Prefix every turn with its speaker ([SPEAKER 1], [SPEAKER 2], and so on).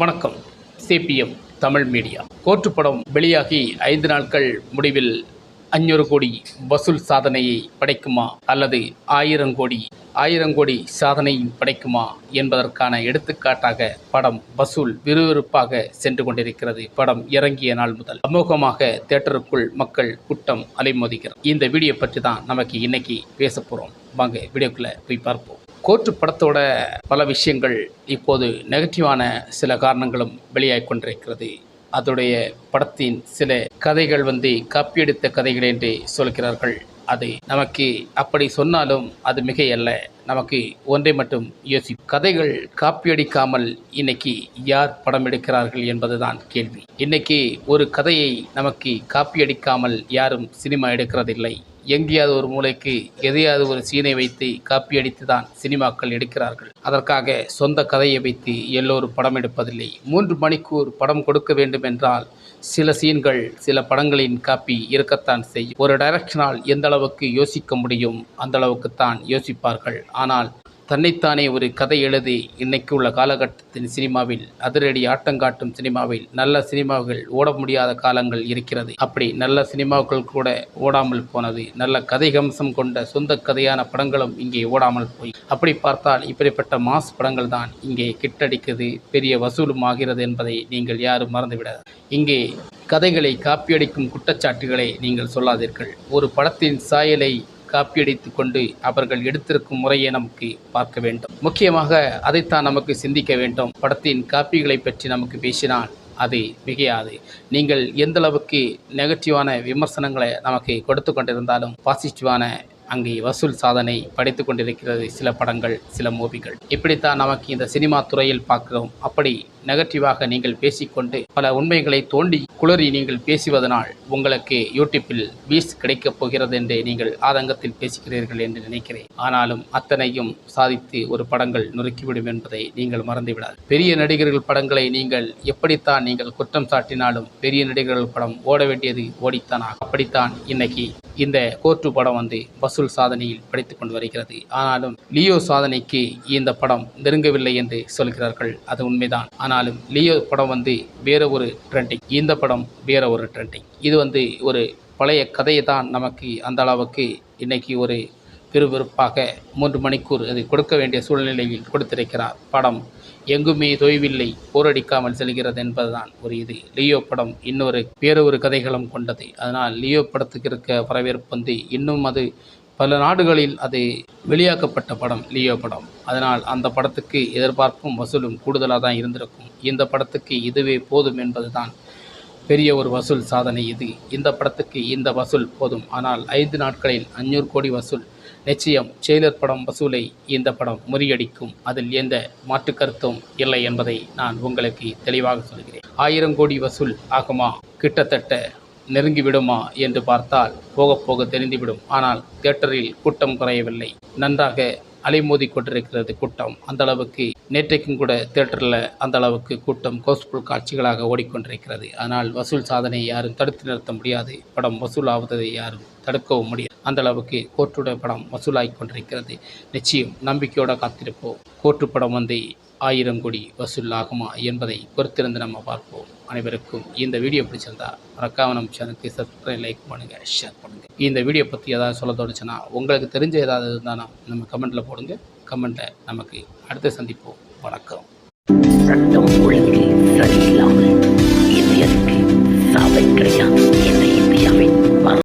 [SPEAKER 1] வணக்கம். CPM Tamil media. Court படம் வெளியாகி ஐந்து நாட்கள் முடிவில் அஞ்சூறு கோடி வசூல் சாதனையை படைக்குமா அல்லது ஆயிரம் கோடி ஆயிரம் கோடி சாதனையும் படைக்குமா என்பதற்கான எடுத்துக்காட்டாக படம் வசூல் விறுவிறுப்பாக சென்று கொண்டிருக்கிறது. படம் இறங்கிய நாள் முதல் அமோகமாக தேட்டருக்குள் மக்கள் கூட்டம் அலைமோதுகிறது இந்த வீடியோ பற்றி தான் நமக்கு இன்னைக்கு பேச போகிறோம் வாங்க வீடியோக்குள்ளே போய் பார்ப்போம். கோர்ட்டு படத்தோட பல விஷயங்கள் இப்போது நெகட்டிவான சில காரணங்களும் வெளியாகி கொண்டிருக்கிறது. அதோடைய படத்தின் சில கதைகள் வந்து காப்பியெடுத்த கதைகள் என்று சொல்கிறார்கள். அது நமக்கு அப்படி சொன்னாலும் அது மிகையல்ல. நமக்கு ஒன்றை மட்டும் யோசி கதைகள் காப்பியடிக்காமல் இன்னைக்கு யார் படம் எடுக்கிறார்கள் என்பதுதான் கேள்வி. இன்னைக்கு ஒரு கதையை நமக்கு காப்பியடிக்காமல் யாரும் சினிமா எடுக்கிறதில்லை. எங்கேயாவது ஒரு மூலைக்கு எதையாவது ஒரு சீனை வைத்து காப்பி அடித்து தான் சினிமாக்கள் எடுக்கிறார்கள். அதற்காக சொந்த கதையை வைத்து எல்லோரும் படம் எடுப்பதில்லை. மூன்று மணிக்கு ஒரு படம் கொடுக்க வேண்டும் என்றால் சில சீன்கள் சில படங்களின் காப்பி இருக்கத்தான் செய்யும். ஒரு டைரக்ஷனால் எந்த அளவுக்கு யோசிக்க முடியும்? அந்த அளவுக்குத்தான் யோசிப்பார்கள். ஆனால் தன்னைத்தானே ஒரு கதை எழுதி இன்னைக்கு உள்ள காலகட்டத்தின் சினிமாவில் அதிரடி ஆட்டங்காட்டும் சினிமாவில் நல்ல சினிமாக்கள் ஓட முடியாத காலங்கள் இருக்கிறது. அப்படி நல்ல சினிமாக்கள் கூட ஓடாமல் போனது நல்ல கதை கம்சம் கொண்ட சொந்த கதையான படங்களும் இங்கே ஓடாமல் போய். அப்படி பார்த்தால் இப்படிப்பட்ட மாஸ் படங்கள் தான் இங்கே கிட்டடிக்குது பெரிய வசூலும் ஆகிறது என்பதை நீங்கள் யாரும் மறந்துவிட. இங்கே கதைகளை காப்பியடிக்கும் குற்றச்சாட்டுகளை நீங்கள் சொல்லாதீர்கள். ஒரு படத்தின் சாயலை காப்பியடித்து கொண்டு அவர்கள் எடுத்திருக்கும் முறையை நமக்கு பார்க்க வேண்டும். முக்கியமாக அதைத்தான் நமக்கு சிந்திக்க வேண்டும். படத்தின் காப்பிகளை பற்றி நமக்கு பேசினால் அது மிகையாது. நீங்கள் எந்த அளவுக்கு நெகட்டிவான விமர்சனங்களை நமக்கு கொடுத்து கொண்டிருந்தாலும் பாசிட்டிவான அங்கே வசூல் சாதனை படைத்து கொண்டிருக்கிறது. சில படங்கள் சில மூவிகள். இப்படித்தான் நமக்கு இந்த சினிமா துறையில் பார்க்கிறோம். அப்படி நெகட்டிவாக நீங்கள் பேசிக்கொண்டு பல உண்மைகளை தோண்டி குளறி நீங்கள் பேசுவதனால் உங்களுக்கு யூடியூப்பில் வீஸ் கிடைக்கப் போகிறது என்று நீங்கள் ஆதங்கத்தில் பேசுகிறீர்கள் என்று நினைக்கிறேன். ஆனாலும் அத்தனையும் சாதித்து ஒரு படங்கள் நொறுக்கிவிடும் என்பதை நீங்கள் மறந்துவிடாது. பெரிய நடிகர்கள் படங்களை நீங்கள் எப்படித்தான் நீங்கள் குற்றம் சாட்டினாலும் பெரிய நடிகர்கள் படம் ஓட வேண்டியது ஓடித்தான் அப்படித்தான் இன்னைக்கு இந்த கோர்ட்டு படம் வந்து வசூல் சாதனையில் படித்துக் கொண்டு வருகிறது. ஆனாலும் லியோ சாதனைக்கு இந்த படம் நெருங்கவில்லை என்று சொல்கிறார்கள். அது உண்மைதான். ஆனாலும் லியோ படம் வந்து வேற ஒரு ட்ரெண்டிங் இந்த படம் வேற ஒரு ட்ரெண்டிங் இது வந்து ஒரு பழைய கதையை தான் நமக்கு அந்த அளவுக்கு இன்னைக்கு ஒரு விறுவிறுப்பாக மூன்று மணிக்கூர் அதை கொடுக்க வேண்டிய சூழ்நிலையில் கொடுத்திருக்கிறார். படம் எங்குமே தொய்வில்லை போரடிக்காமல் செல்கிறது என்பதுதான் ஒரு இது லியோ படம் இன்னொரு வேறொரு கதைகளும் கொண்டது. அதனால் லியோ படத்துக்கு இருக்க வரவேற்பு வந்து இன்னும் அது பல நாடுகளில் அது வெளியாக்கப்பட்ட படம் லியோ படம். அதனால் அந்த படத்துக்கு எதிர்பார்ப்பும் வசூலும் கூடுதலாக தான் இருந்திருக்கும். இந்த படத்துக்கு இதுவே போதும் என்பதுதான் பெரிய ஒரு வசூல் சாதனை இது. இந்த படத்துக்கு இந்த வசூல் போதும். ஆனால் ஐந்து நாட்களில் அஞ்சூறு கோடி வசூல் நிச்சயம் ஜெயிலர் படம் வசூலை இந்த படம் முறியடிக்கும். அதில் எந்த மாற்று கருத்தும் இல்லை என்பதை நான் உங்களுக்கு தெளிவாக சொல்கிறேன். ஆயிரம் கோடி வசூல் ஆகுமா? கிட்டத்தட்ட நெருங்கிவிடுமா என்று பார்த்தால் போக போக தெரிந்துவிடும். ஆனால் தியேட்டரில் கூட்டம் குறையவில்லை. நன்றாக அலைமோதி கொண்டிருக்கிறது கூட்டம். அந்த அளவுக்கு நேற்றைக்கும் கூட தியேட்டரில் அந்த அளவுக்கு கூட்டம் கோஸ்புல் காட்சிகளாக ஓடிக்கொண்டிருக்கிறது. ஆனால் வசூல் சாதனை யாரும் தடுத்து நிறுத்த முடியாது. படம் வசூல் ஆவதை யாரும் தடுக்கவும் முடியாது. அந்தளவுக்கு கோர்ட்டுடைய படம் வசூலாகி கொண்டிருக்கிறது. நிச்சயம் நம்பிக்கையோடு காத்திருப்போம். கோர்ட்டு படம் வந்து ஆயிரம் கோடி வசூல் ஆகுமா என்பதை பொறுத்திருந்து நம்ம பார்ப்போம். அனைவருக்கும் இந்த வீடியோ பிடிச்சிருந்தா மறக்காம நம்ம சேனலுக்கு சப்ஸ்கிரைப் லைக் பண்ணுங்கள் ஷேர் பண்ணுங்கள் இந்த வீடியோ பற்றி ஏதாவது சொல்ல தோணுச்சுன்னா உங்களுக்கு தெரிஞ்ச ஏதாவது இருந்தாலும் நம்ம கமெண்ட்டில் போடுங்க. கமெண்ட்டில் நமக்கு அடுத்து சந்திப்போம். வணக்கம்.
[SPEAKER 2] சரியில்லாமல் சாவை கிடையாது